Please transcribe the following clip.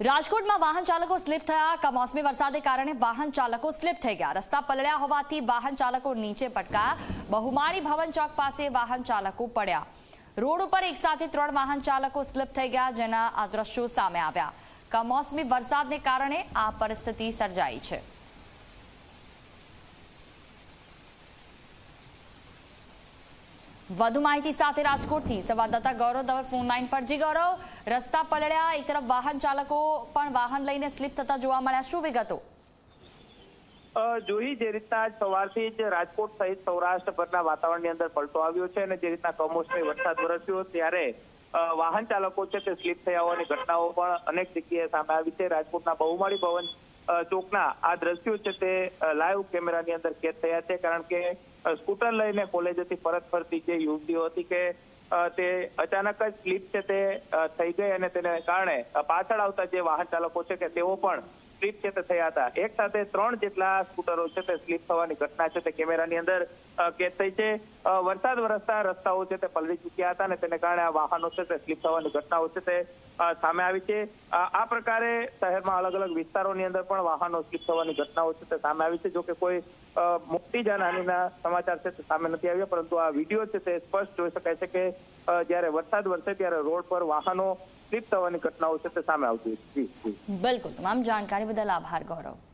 રાજકોટમાં વાહન ચાલકો સ્લીપ થયા. કમોસમી વરસાદને કારણે વાહન ચાલકો સ્લીપ થઈ ગયા. રસ્તા પલળ્યા હોવાથી વાહન ચાલકો નીચે પટકાયા બહુમાળી ભવન ચોક પાસે વાહન ચાલકો પડ્યા. રોડ ઉપર એક સાથે ત્રણ વાહન ચાલકો સ્લીપ થઈ ગયા, જેના આ દ્રશ્યો સામે આવ્યા. કમોસમી વરસાદને કારણે આ પરિસ્થિતિ સર્જાઈ છે. વધુ માહિતી સાથે રાજકોટથી સંવાદદાતા ગૌરવ દવે ફોન લાઈન પર. જી ગૌરવ, રસ્તા પલળ્યા, એક તરફ વાહન ચાલકો પણ વાહન લઈને સ્લીપ થતા જોવા મળ્યા. શું વિગતો? જોઈ, જે રીતના સવારથી જ રાજકોટ સહિત સૌરાષ્ટ્રભરના વાતાવરણની અંદર પલટો આવ્યો છે અને જે રીતના કમોસમી વરસાદ વરસ્યો ત્યારે વાહન ચાલકો છે તે સ્લીપ થયા હોવાની ઘટનાઓ પણ અનેક જગ્યાએ સામે આવી છે. રાજકોટના બહુમાળી ભવન ચોકના આ દ્રશ્યો છે તે લાઈવ કેમેરાની અંદર કેદ થયા છે કારણ કે સ્કૂટર લઈને કોલેજેથી પરત ફરતી જે યુવતીઓ હતી કે તે અચાનક જ સ્લીપ છે તે થઈ ગઈ અને તેને કારણે પાછળ આવતા જે વાહન ચાલકો છે કે તેઓ પણ સ્લીપ છે તે થયા હતા. એક સાથે ત્રણ જેટલા સ્કૂટરો છે તે સ્લીપ થવાની ઘટના છે તે કેમેરાની અંદર કેદ થઈ છે. વરસાદ વરસતા રસ્તાઓ છે તે પલળી ચૂક્યા હતા અને તેને કારણે આ વાહનો છે તે સ્લીપ થવાની ઘટનાઓ છે તે સામે આવી છે. આ પ્રકારે શહેરમાં અલગ અલગ વિસ્તારોની અંદર પણ વાહનો સ્લીપ થવાની ઘટનાઓ છે તે સામે આવી છે. જો કે કોઈ મોટી જાનહાનિના સમાચાર છે તે સામે નથી આવ્યા, પરંતુ આ વીડિયો છે તે સ્પષ્ટ જોઈ શકાય છે કે જ્યારે વરસાદ વરસે ત્યારે રોડ પર વાહનો સ્લીપ થવાની ઘટનાઓ છે તે સામે આવતી બિલકુલ. તમામ જાણકારી બદલ આભાર ગૌરવ